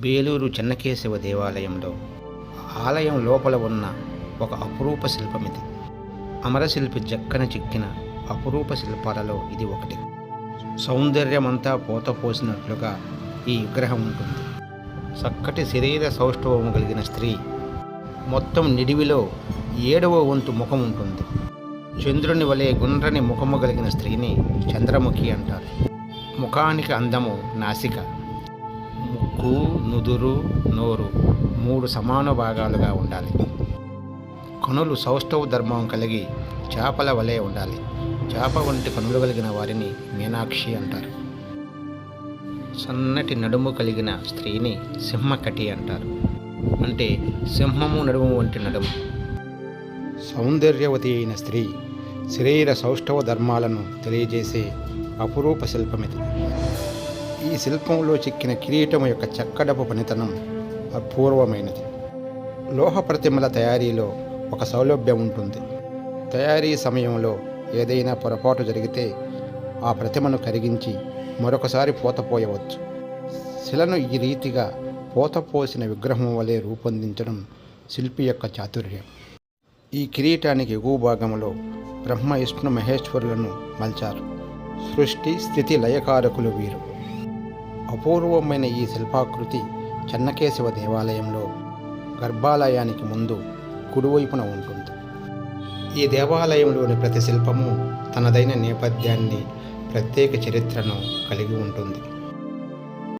బేలూరు చెన్నకేశవ దేవాలయంలో ఆలయం లోపల ఉన్న ఒక అపురూప శిల్పం ఇది. అమరశిల్పి జక్కన చిక్కిన అపురూప శిల్పాలలో ఇది ఒకటి. సౌందర్యమంతా పోత పోసినట్లుగా ఈ విగ్రహం ఉంటుంది. చక్కటి శరీర సౌష్ఠవము కలిగిన స్త్రీ మొత్తం నిడివిలో ఏడవ వంతు ముఖం ఉంటుంది. చంద్రుని వలె గుండ్రని ముఖము కలిగిన స్త్రీని చంద్రముఖి అంటారు. ముఖానికి అందము నాసిక. ముక్కు నుదురు నోరు మూడు సమాన భాగాలుగా ఉండాలి. కనులు సౌష్ఠవ ధర్మం కలిగి చేపల వలె ఉండాలి. చేప వంటి కనులు కలిగిన వారిని మీనాక్షి అంటారు. సన్నటి నడుము కలిగిన స్త్రీని సింహకటి అంటారు. అంటే సింహము నడుము వంటి నడుము. సౌందర్యవతి అయిన స్త్రీ శరీర సౌష్ఠవ ధర్మాలను తెలియజేసే అపురూప శిల్పమిది. ఈ శిల్పంలో చిక్కిన కిరీటం యొక్క చక్కడపు పనితనం అపూర్వమైనది. లోహ ప్రతిమల తయారీలో ఒక సౌలభ్యం ఉంటుంది. తయారీ సమయంలో ఏదైనా పొరపాటు జరిగితే ఆ ప్రతిమను కరిగించి మరొకసారి పోతపోయవచ్చు శిలను ఈ రీతిగా పోతపోసిన విగ్రహం వలె రూపొందించడం శిల్పి యొక్క చాతుర్యం. ఈ కిరీటానికి ఎగువ భాగంలో బ్రహ్మ విష్ణు మహేశ్వరులను మలిచారు. సృష్టి స్థితి లయకారకులు వీరు. అపూర్వమైన ఈ శిల్పాకృతి చెన్నకేశవ దేవాలయంలో గర్భాలయానికి ముందు కుడివైపున ఉంటుంది. ఈ దేవాలయంలోని ప్రతి శిల్పము తనదైన నేపథ్యాన్ని ప్రత్యేక చరిత్రను కలిగి ఉంటుంది.